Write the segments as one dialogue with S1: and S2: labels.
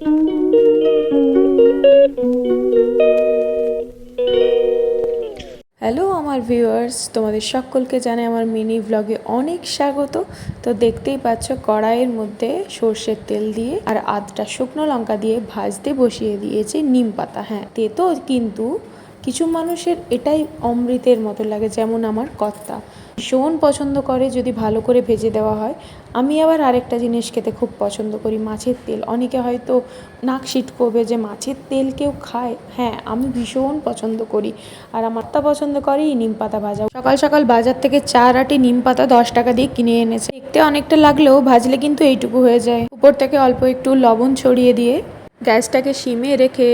S1: Hello আমার viewers তোমাদের সকলকে জানে আমার মিনি ব্লগে অনেক স্বাগত। তো দেখতেই পাচ্ছ, কড়াইয়ের মধ্যে সর্ষের তেল দিয়ে আর আধটা শুকনো লঙ্কা দিয়ে ভাজতে বসিয়ে দিয়েছি, নিম পাতা হ্যাঁ। তেতো কিন্তু কিছু মানুষের এটাই অমৃতের মতো লাগে, যেমন আমার কর্তা। ভীষণ পছন্দ করে যদি ভালো করে ভেজে দেওয়া হয়। আমি আবার আরেকটা জিনিস খেতে খুব পছন্দ করি, মাছের তেল। অনেকে হয়তো নাক করবে যে মাছের তেল কেউ খায়। হ্যাঁ আমি ভীষণ পছন্দ করি। আর আমার তা পছন্দ করি নিম পাতা ভাজা। সকাল সকাল বাজার থেকে চার আটি নিম পাতা দশ টাকা দিয়ে কিনে এনেছে। দেখতে অনেকটা লাগলেও ভাজলে কিন্তু এইটুকু হয়ে যায়। উপর থেকে অল্প একটু লবণ ছড়িয়ে দিয়ে গ্যাসটাকে সিমে রেখে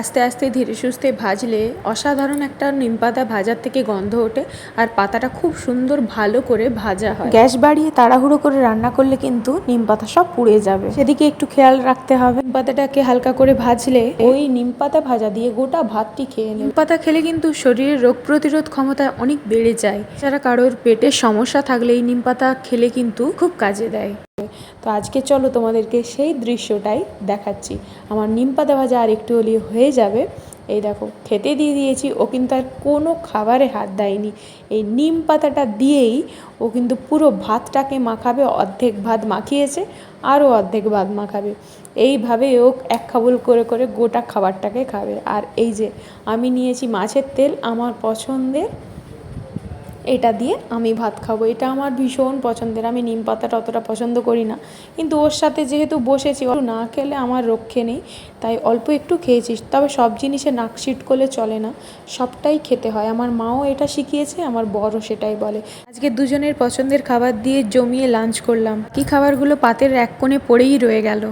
S1: আস্তে আস্তে ধীরে সুস্থে ভাজলে অসাধারণ একটা নিম পাতা ভাজার থেকে গন্ধ ওঠে আর পাতাটা খুব সুন্দর ভালো করে ভাজা হয়। গ্যাস বাড়িয়ে তাড়াহুড়ো করে রান্না করলে কিন্তু নিম পাতা সব পুড়ে যাবে। সেদিকে একটু খেয়াল রাখতে হবে। নিম পাতাটাকে হালকা করে ভাজলে ওই নিম পাতা ভাজা দিয়ে গোটা ভাতটি খেয়ে নিম পাতা খেলে কিন্তু শরীরের রোগ প্রতিরোধ ক্ষমতা অনেক বেড়ে যায়। যারা কারোর পেটের সমস্যা থাকলে এই নিম পাতা খেলে কিন্তু খুব কাজে দেয়। তো আজকে চলো তোমাদেরকে সেই দৃশ্যটাই দেখাচ্ছি। আমার নিম পাতা ভাজা আর একটু হলেই হয়ে যাবে। এই দেখো, খেতে দিয়ে দিয়েছি। ও কিন্তু আর কোনো খাবারে হাত দেয়নি। এই নিম পাতাটা দিয়েই ও কিন্তু পুরো ভাতটাকে মাখাবে, অর্ধেক ভাত মাখিয়েছে, আরও অর্ধেক ভাত মাখাবে। এইভাবে ও এক খাবল করে করে গোটা খাবারটাকে খাবে। আর এই যে, আমি নিয়েছি মাছের তেল। আমার পছন্দের এটা দিয়ে আমি ভাত খাব। এটা আমার ভীষণ পছন্দের, আমি নিম পাতাটা অতটা পছন্দ করি না। কিন্তু ওর সাথে যেহেতু বসেছি না খেলে আমার রক্ষে নেই, তাই অল্প একটু খেয়েছিস তবে সব জিনিসে নাক সিট করলে চলে না, সবটাই খেতে হয়। আমার মাও এটা শিখিয়েছে, আমার বড় সেটাই বলে। আজকে দুজনের পছন্দের খাবার দিয়ে জমিয়ে লাঞ্চ করলাম। কি খাবারগুলো পাতের এক কোণে পড়েই রয়ে গেল।